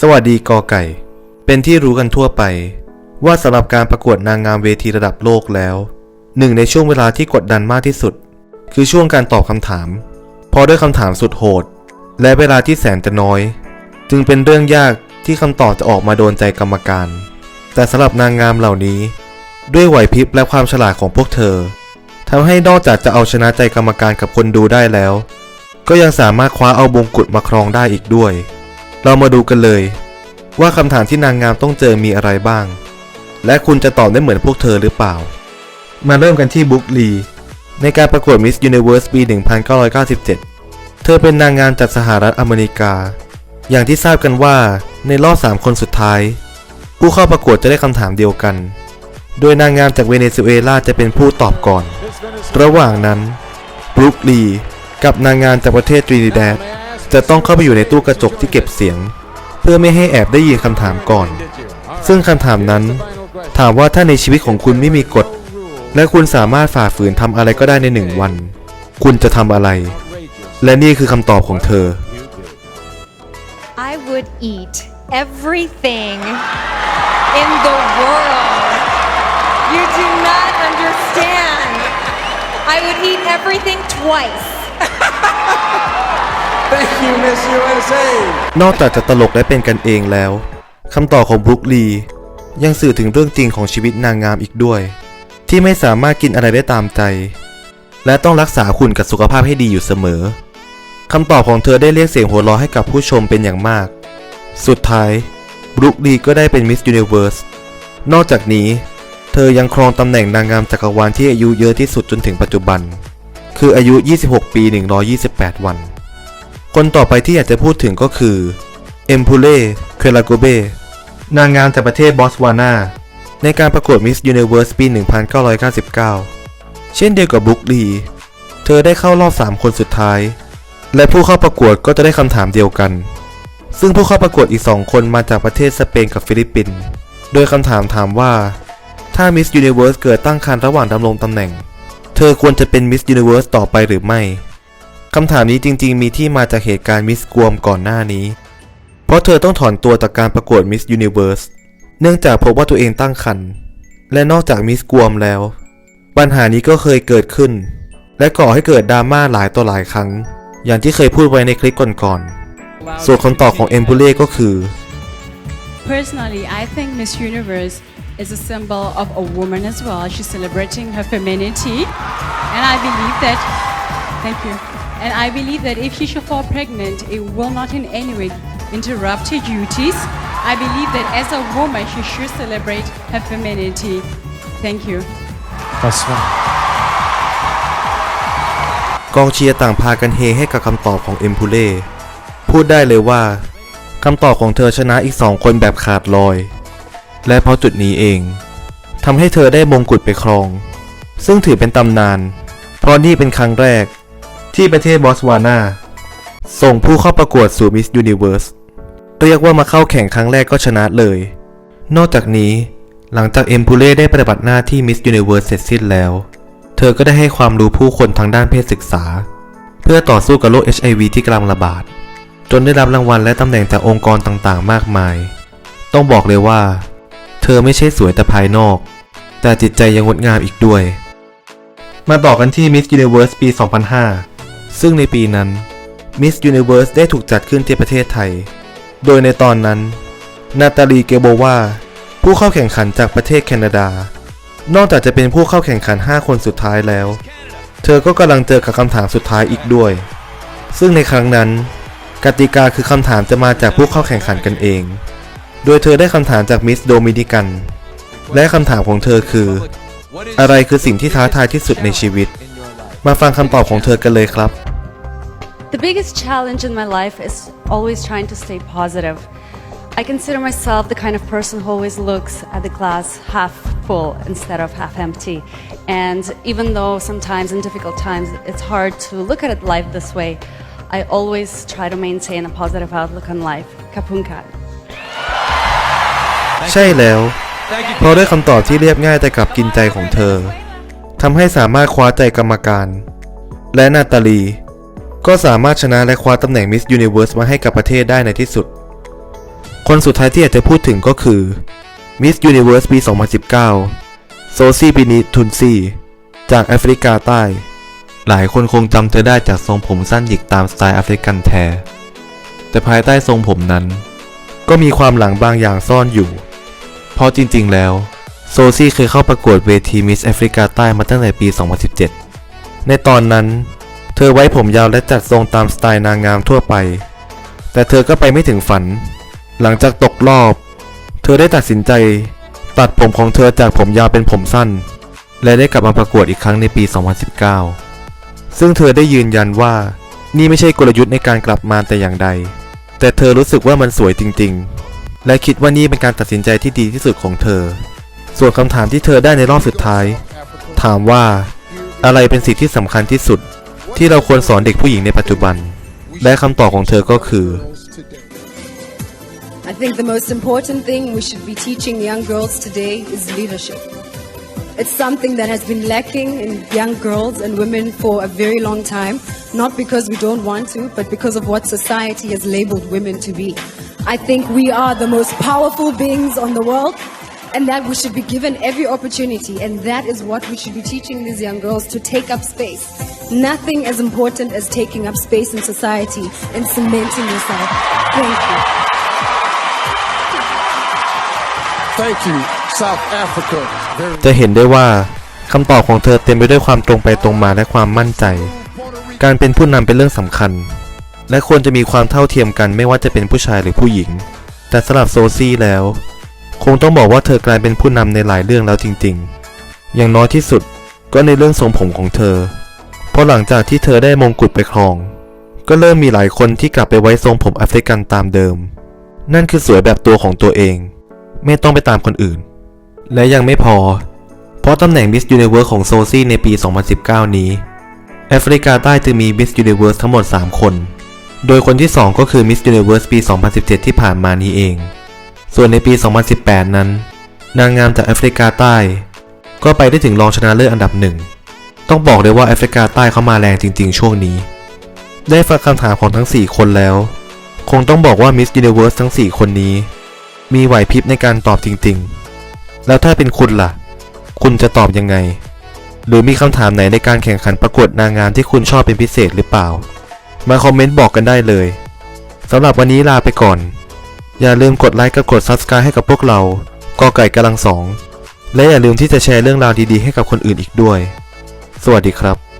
สวัสดีกอไก่ เป็นที่รู้กันทั่วไป ว่าสำหรับการประกวดนางงามเวทีระดับโลกแล้ว หนึ่งในช่วงเวลาที่กดดันมากที่สุด คือช่วงการตอบคำถามเพราะด้วยคำถามสุดโหด และเวลาที่แสนจะน้อย จึงเป็นเรื่องยากที่คำตอบจะออกมาโดนใจกรรมการ แต่สำหรับนางงามเหล่านี้ ด้วยไหวพริบและความฉลาดของพวกเธอทำให้นอกจากจะเอาชนะใจกรรมการกับคนดูได้แล้ว ก็ยังสามารถคว้าเอาบงกุฎมาครองได้อีกด้วย เรามาดูกันเลย ว่าคำถามที่นางงามต้องเจอมีอะไรบ้าง และคุณจะตอบได้เหมือนพวกเธอหรือเปล่า มาเริ่มกันที่บุ๊กลีในการประกวด Miss Universe ปี 1997 เธอเป็นนางงามจากสหรัฐอเมริกา อย่างที่ทราบกันว่าในรอบ 3 คนสุดท้าย ผู้เข้าประกวดจะได้คำถามเดียวกัน โดยนางงามจากเวเนซุเอลาจะเป็นผู้ตอบก่อน ระหว่างนั้นบรูคลีกับนางงามจากประเทศตรินิแดด จะต้องเข้าไปอยู่ในตู้กระจกที่เก็บเสียง เพื่อไม่ให้แอบได้ยินคำถามก่อน ซึ่งคำถามนั้น ถามว่าถ้าในชีวิตของคุณไม่มีกฎ และคุณสามารถฝ่าฝืนทำอะไรก็ได้ในหนึ่งวัน คุณจะทำอะไร และนี่คือคำตอบของเธอ I would eat everything in the world. You do not understand. I would eat everything twice. Thank you, Miss USA. นอกจากจะตลกและเป็นกันเองแล้วคำตอบของบรูคลียังสื่อถึงเรื่องจริงของชีวิตนางงามอีกด้วย ที่ไม่สามารถกินอะไรได้ตามใจ และต้องรักษาคุณกับสุขภาพให้ดีอยู่เสมอคำตอบของเธอได้เรียกเสียงหัวเราะให้กับผู้ชมเป็นอย่างมาก สุดท้ายบรูคลีก็ได้เป็นมิสยูนิเวิร์สนอกจากนี้ เธอยังครองตำแหน่งนางงามจักรวาลที่อายุเยอะที่สุดจนถึงปัจจุบัน คืออายุ 26 ปี 128 วัน คนต่อไปที่อยากจะพูดถึงก็คือเอ็มพูเล่เคลาโกเบนางงามจากประเทศบอตสวานาในการประกวด Miss Universe ปี 1999 เช่นเดียวกับบุ๊กลีเธอได้เข้ารอบ 3 คนสุดท้าย และผู้เข้าประกวดก็จะได้คำถามเดียวกัน ซึ่งผู้เข้าประกวดอีก 2 คนมาจากประเทศสเปนกับฟิลิปปินส์โดยคำถามถามว่า ถ้า Miss Universe เกิดตั้งครรภ์ระหว่างดำรงตำแหน่ง เธอควรจะเป็น Miss Universe ต่อไปหรือไม่ คำถามนี้จริง ๆ มีที่มาจากเหตุการณ์มิสกวมก่อนหน้านี้ เพราะเธอต้องถอนตัวจากการประกวดมิสยูนิเว r ร์สเนื่องจากพบว่าตัวเองตั้งครรภ์และนอกจากมิสกวมแล้ว ปัญหานี้ก็เคยเกิดขึ้น และก่อให้เกิดดราม่าหลายต่อหลายครั้ง อย่างที่เคยพูดไว้ในคลิปก่อนๆส่วนคำตอบของเอมบูเล่ก็คือ Personally, I think Miss Universe is a symbol of a woman as well. She's celebrating her femininity. And I believe that, thank you. And I believe that if she should fall pregnant, it will not in any way interrupt her duties. I believe that as a woman, she should celebrate her femininity. Thank you. That's right. กองเชียร์ต่างพากันเฮให้กับคำตอบของเอ็มพูเล่พูดได้เลยว่าคำตอบของเธอชนะอีกสองคนแบบขาดลอย และเพราะจุดนี้เองทำให้เธอได้มงกุฎไปครอง ซึ่งถือเป็นตำนาน เพราะนี่เป็นครั้งแรก ที่ประเทศบอสวานาส่งผู้เข้าประกวดสู่มิสยูนิเวิร์สเรียกว่ามาเข้าแข่งครั้งแรกก็ชนะเลย นอกจากนี้หลังจากเอ็มพูเล่ได้ปฏิบัติหน้าที่มิสยูนิเวิร์สเสร็จสิ้นแล้ว เธอก็ได้ให้ความรู้ผู้คนทางด้านเพศศึกษา เพื่อต่อสู้กับโรค HIV ที่กำลังระบาด จนได้รับรางวัลและตำแหน่งจากองค์กรต่างๆ มากมาย ต้องบอกเลยว่า เธอไม่ใช่สวยแต่ภายนอก แต่จิตใจยังงดงามอีกด้วย มาต่อกันที่ Miss Universe ปี 2005 ซึ่งในปีนั้น Miss Universe ได้ถูกจัดขึ้นที่ประเทศไทย โดยในตอนนั้น นาตาลีเกโบวาผู้เข้าแข่งขันจากประเทศแคนาดา นอกจากจะเป็นผู้เข้าแข่งขัน 5 คนสุดท้ายแล้ว เธอก็กำลังเจอกับคำถามสุดท้ายอีกด้วย ซึ่งในครั้งนั้น กติกาคือคำถามจะมาจากผู้เข้าแข่งขันกันเอง โดยเธอได้คำถามจากมิสโดมินิกัน และคำถามของเธอคือ อะไรคือสิ่งที่ท้าทายที่สุดในชีวิต มาฟังคำตอบของเธอกันเลยครับ The biggest challenge in my life is always trying to stay positive. I consider myself the kind of person who always looks at the glass half full instead of half empty. And even though sometimes in difficult times it's hard to look at life this way, I always try to maintain a positive outlook on life. Kapunkat. ใช่แล้ว เพราะด้วยคำตอบที่เรียบง่ายแต่กลับกินใจของเธอทำให้สามารถคว้าใจกรรมการ และนาตาลี ก็สามารถชนะและคว้าตำแหน่งมิสยูนิเวิร์สมาให้กับประเทศได้ในที่สุด คนสุดท้ายที่อยากจะพูดถึงก็คือ Miss Universe ปี 2019 โซซี่บินิทุนซี จากแอฟริกาใต้ หลายคนคงจำเธอได้จากทรงผมสั้นหยิกตามสไตล์แอฟริกันแท้ แต่ภายใต้ทรงผมนั้น ก็มีความหลังบางอย่างซ่อนอยู่ เพราะจริงๆแล้ว โซซี่เคยเข้าประกวดเวทีมิสแอฟริกาใต้มาตั้งแต่ปี 2017 ในตอนนั้น เธอไว้ผมยาวและจัดทรงตามสไตล์นางงามทั่วไป แต่เธอก็ไปไม่ถึงฝัน หลังจากตกรอบ เธอได้ตัดสินใจ ตัดผมของเธอจากผมยาวเป็นผมสั้น และได้กลับมาประกวดอีกครั้งในปี 2019 ซึ่งเธอได้ยืนยันว่า นี่ไม่ใช่กลยุทธ์ในการกลับมาแต่อย่างใด แต่เธอรู้สึกว่ามันสวยจริง ๆ และคิดว่านี่เป็นการตัดสินใจที่ดีที่สุดของเธอ ส่วนคำถามที่เธอได้ในรอบสุดท้าย ถามว่าอะไรเป็นสิ่งที่สำคัญที่สุด ที่เราควรสอนเด็กผู้หญิงในปัจจุบัน และคำตอบของเธอก็คือ I think the most important thing we should be teaching young girls today is leadership. It's something that has been lacking in young girls and women for a very long time, not because we don't want to, but because of what society has labeled women to be. I think we are the most powerful beings on the world, and that we should be given every opportunity, and that is what we should be teaching these young girls to take up space. Nothing as important as taking up space in society and cementing yourself. Thank you. Thank you, South Africa. Very จะเห็นได้ว่าคำตอบของเธอเต็มไปด้วยความตรงไปตรงมาและความมั่นใจ การเป็นผู้นำเป็นเรื่องสำคัญ และควรจะมีความเท่าเทียมกันไม่ว่าจะเป็นผู้ชายหรือผู้หญิง แต่สำหรับโซซี่แล้ว คงต้องบอกว่าเธอกลายเป็นผู้นำในหลายเรื่องแล้วจริงๆ อย่างน้อยที่สุดก็ในเรื่องทรงผมของเธอ เพราะหลังจากที่เธอได้มงกุฎไปครอง ก็เริ่มมีหลายคนที่กลับไปไว้ทรงผมแอฟริกันตามเดิม นั่นคือสวยแบบตัวของตัวเอง ไม่ต้องไปตามคนอื่น และยังไม่พอ เพราะตำแหน่ง Miss Universe ของโซซี่ในปี 2019 นี้ แอฟริกาใต้จะมี Miss Universe ทั้งหมด 3 คน โดยคนที่ 2 ก็คือ Miss Universe ปี 2017 ที่ผ่านมานี้เอง ส่วนในปี 2018 นั้น นางงามจากแอฟริกาใต้ ก็ไปได้ถึงรองชนะเลิศอันดับหนึ่ง ต้องบอกเลยว่าแอฟริกาใต้เขามาแรงจริง ๆ ช่วงนี้ ได้ฟังคำถามของทั้ง 4 คนแล้ว คงต้องบอกว่า Miss Universe ทั้ง 4 คนนี้ มีไหวพริบในการตอบจริง ๆ แล้วถ้าเป็นคุณล่ะ คุณจะตอบยังไง หรือมีคำถามไหนในการแข่งขันประกวดนางงามที่คุณชอบเป็นพิเศษหรือเปล่า มาคอมเมนต์บอกกันได้เลยสำหรับวันนี้ลาไปก่อน อย่าลืมกดไลค์กับกด Subscribe ให้กับพวกเรากอไก่กำลังสอง และอย่าลืมที่จะแชร์เรื่องราวดีๆ ให้กับคนอื่นอีกด้วย สวัสดีครับ